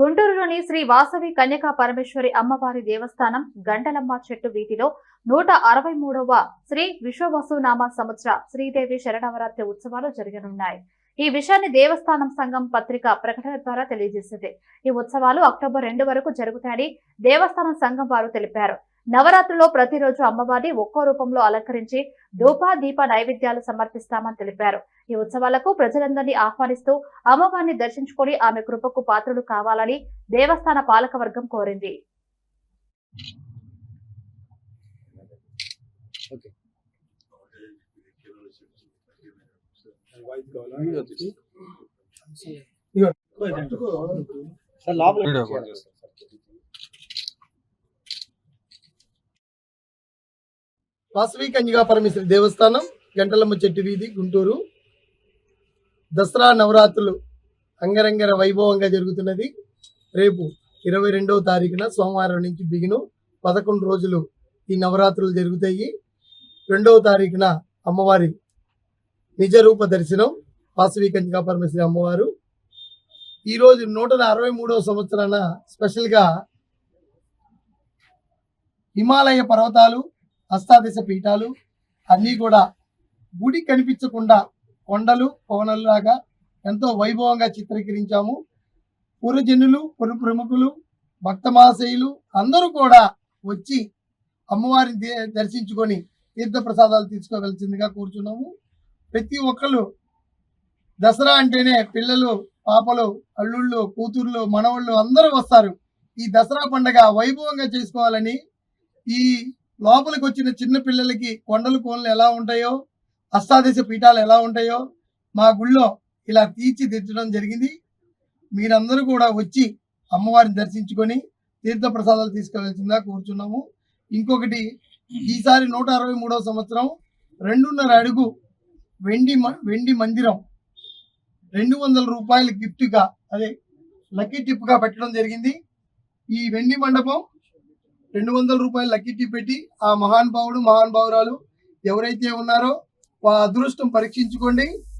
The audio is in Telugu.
గుంటూరులోని శ్రీ వాసవి కన్యకా పరమేశ్వరి అమ్మవారి దేవస్థానం గంటలమ్మ చెట్టు వీధిలో నూట అరవై మూడవ శ్రీ విశ్వవసునామ సంవత్సర శ్రీదేవి శరణవరాత్రి ఉత్సవాలు జరగనున్నాయి. ఈ విషయాన్ని దేవస్థానం సంఘం పత్రిక ప్రకటన ద్వారా తెలియజేసింది. ఈ ఉత్సవాలు అక్టోబర్ రెండు వరకు జరుగుతాయని దేవస్థానం సంఘం వారు తెలిపారు. నవరాత్రిలో ప్రతిరోజు అమ్మవారిని ఒక్కో రూపంలో అలంకరించి ధూప దీప నైవేద్యాలు సమర్పిస్తామని తెలిపారు. ఈ ఉత్సవాలకు ప్రజలందరినీ ఆహ్వానిస్తూ అమ్మవారిని దర్శించుకొని ఆమె కృపకు పాత్రులు కావాలని దేవస్థాన పాలకవర్గం కోరింది. సార్ లోపల వాసవి కన్యగా పరమేశ్వరి దేవస్థానం గంటలమ్మ చెట్టు వీధి గుంటూరు. దసరా నవరాత్రులు అంగరంగర వైభవంగా జరుగుతున్నది. రేపు ఇరవై రెండవ తారీఖున సోమవారం నుంచి బిగిను పదకొండు రోజులు ఈ నవరాత్రులు జరుగుతాయి. రెండవ తారీఖున అమ్మవారి నిజ రూప దర్శనం వాసవి కన్యగా పరమేశ్వరి అమ్మవారు. ఈరోజు నూట అరవై మూడవ సంవత్సరాన స్పెషల్గా హిమాలయ పర్వతాలు అష్టాదశ పీఠాలు అన్నీ కూడా గుడి కనిపించకుండా కొండలు కోనల్లాగా ఎంతో వైభవంగా చిత్రీకరించాము. పురజనులు పుర ప్రముఖులు భక్తమాశయులు అందరూ కూడా వచ్చి అమ్మవారిని దే- దర్శించుకొని తీర్థ ప్రసాదాలు తీసుకోవలసిందిగా కూర్చున్నాము. ప్రతి ఒక్కరు దసరా అంటేనే పిల్లలు పాపలు అల్లుళ్ళు కూతుర్లు మనవళ్ళు అందరూ వస్తారు. ఈ దసరా పండగ వైభవంగా చేసుకోవాలని ఈ లోపలికి వచ్చిన చిన్న పిల్లలకి కొండలు కోనలు ఎలా ఉంటాయో అష్టాదశ పీఠాలు ఎలా ఉంటాయో మా గుళ్ళో ఇలా తీర్చిదిద్దడం జరిగింది. మీరందరూ కూడా వచ్చి అమ్మవారిని దర్శించుకొని తీర్థ ప్రసాదాలు తీసుకోవాల్సిందిగా కూర్చున్నాము. ఇంకొకటి ఈసారి నూట అరవై మూడవ సంవత్సరం రెండున్నర అడుగు వెండి మ- వెండి మందిరం రెండు వందల రూపాయల గిఫ్ట్గా అదే లక్కీ టిప్గా పెట్టడం జరిగింది. ఈ వెండి మండపం రెండు వందల రూపాయలు లక్కిట్టి పెట్టి ఆ మహానుభావుడు మహానుభావురాలు ఎవరైతే ఉన్నారో వా అదృష్టం పరీక్షించుకోండి.